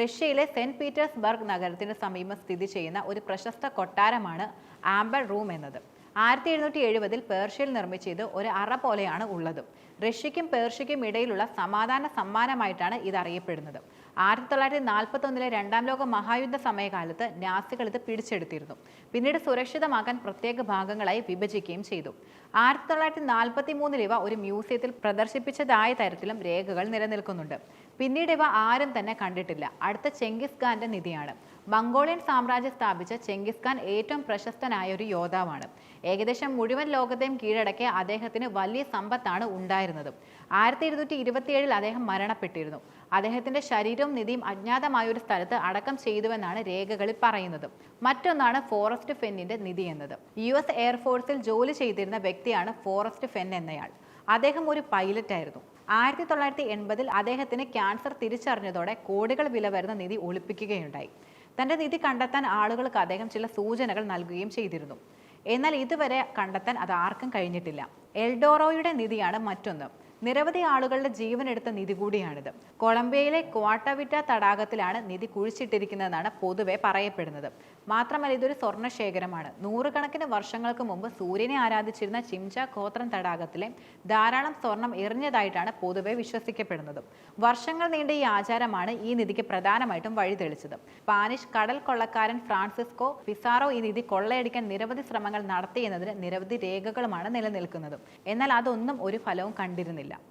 റഷ്യയിലെ saint Petersburg നഗരത്തിന് സമീപം സ്ഥിതി ചെയ്യുന്ന ഒരു പ്രശസ്ത കൊട്ടാരമാണ് ആംബർ റൂം എന്നത്. ആയിരത്തി എഴുന്നൂറ്റി എഴുപതിൽ പേർഷ്യയിൽ നിർമ്മിച്ച ഇത് ഒരു അറ പോലെയാണ് ഉള്ളത്. റഷ്യയ്ക്കും പേർഷ്യയ്ക്കും ഇടയിലുള്ള സമാധാന സമ്മാനമായിട്ടാണ് ഇത് അറിയപ്പെടുന്നത് ആയിരത്തി തൊള്ളായിരത്തി നാൽപ്പത്തി ഒന്നിലെ രണ്ടാം ലോക മഹായുദ്ധ സമയകാലത്ത് നാസികൾ ഇത് പിടിച്ചെടുത്തിരുന്നു. പിന്നീട് സുരക്ഷിതമാക്കാൻ പ്രത്യേക ഭാഗങ്ങളായി വിഭജിക്കുകയും ചെയ്തു. ആയിരത്തി തൊള്ളായിരത്തി നാൽപ്പത്തി മൂന്നിൽ ഇവ ഒരു മ്യൂസിയത്തിൽ പ്രദർശിപ്പിച്ചതായ തരത്തിലും രേഖകൾ നിലനിൽക്കുന്നുണ്ട്. പിന്നീട് ഇവ ആരും തന്നെ കണ്ടിട്ടില്ല. അടുത്ത ചെങ്കിസ് ഖാന്റെ നിധിയാണ്. മംഗോളിയൻ സാമ്രാജ്യം സ്ഥാപിച്ച ചെങ്കിസ് ഖാൻ ഏറ്റവും പ്രശസ്തനായ ഒരു യോദ്ധാവാണ്. ഏകദേശം മുഴുവൻ ലോകത്തെയും കീഴടക്കിയ അദ്ദേഹത്തിന് വലിയ സമ്പത്താണ് ഉണ്ടായിരുന്നത്. ആയിരത്തി ഇരുന്നൂറ്റി ഇരുപത്തിയേഴിൽ അദ്ദേഹം മരണപ്പെട്ടിരുന്നു. അദ്ദേഹത്തിന്റെ ശരീരവും നിധിയും അജ്ഞാതമായ ഒരു സ്ഥലത്ത് അടക്കം ചെയ്തുവെന്നാണ് രേഖകളിൽ പറയുന്നത്. മറ്റൊന്നാണ് ഫോറസ്റ്റ് ഫെന്നിന്റെ നിധി എന്നത്. യു എസ് എയർഫോഴ്സിൽ ജോലി ചെയ്തിരുന്ന വ്യക്തിയാണ് ഫോറസ്റ്റ് ഫെൻ എന്നയാൾ. അദ്ദേഹം ഒരു പൈലറ്റായിരുന്നു ആയിരത്തി തൊള്ളായിരത്തി എൺപതിൽ അദ്ദേഹത്തിന് ക്യാൻസർ തിരിച്ചറിഞ്ഞതോടെ കോടികൾ വില വരുന്ന നിധി ഒളിപ്പിക്കുകയുണ്ടായി. തന്റെ നിധി കണ്ടെത്താൻ ആളുകൾക്ക് അദ്ദേഹം ചില സൂചനകൾ നൽകുകയും ചെയ്തിരുന്നു. എന്നാൽ ഇതുവരെ കണ്ടെത്താൻ അത് ആർക്കും കഴിഞ്ഞിട്ടില്ല. എൽഡോറോയുടെ നിധിയാണ് മറ്റൊന്ന്. നിരവധി ആളുകളുടെ ജീവൻ എടുത്ത നിധി കൂടിയാണിത്. കൊളംബിയയിലെ ക്വാട്ടവിറ്റ തടാകത്തിലാണ് നിധി കുഴിച്ചിട്ടിരിക്കുന്നതെന്നാണ് പൊതുവെ പറയപ്പെടുന്നത്. മാത്രമല്ല ഇതൊരു സ്വർണ ശേഖരമാണ് നൂറുകണക്കിന് വർഷങ്ങൾക്ക് മുമ്പ് സൂര്യനെ ആരാധിച്ചിരുന്ന ചിംച കോത്രം തടാകത്തിലെ ധാരാളം സ്വർണം എറിഞ്ഞതായിട്ടാണ് പൊതുവെ വിശ്വസിക്കപ്പെടുന്നത്. വർഷങ്ങൾ നീണ്ട ഈ ആചാരമാണ് ഈ നിധിക്ക് പ്രധാനമായിട്ടും വഴിതെളിച്ചത്. സ്പാനിഷ് കടൽ കൊള്ളക്കാരൻ ഫ്രാൻസിസ്കോ പിസാറോ ഈ നിധി കൊള്ളയടിക്കാൻ നിരവധി ശ്രമങ്ങൾ നടത്തിയെന്നതിന് നിരവധി രേഖകളുമാണ് നിലനിൽക്കുന്നത്. എന്നാൽ അതൊന്നും ഒരു ഫലവും കണ്ടിരുന്നില്ല. 있습니다.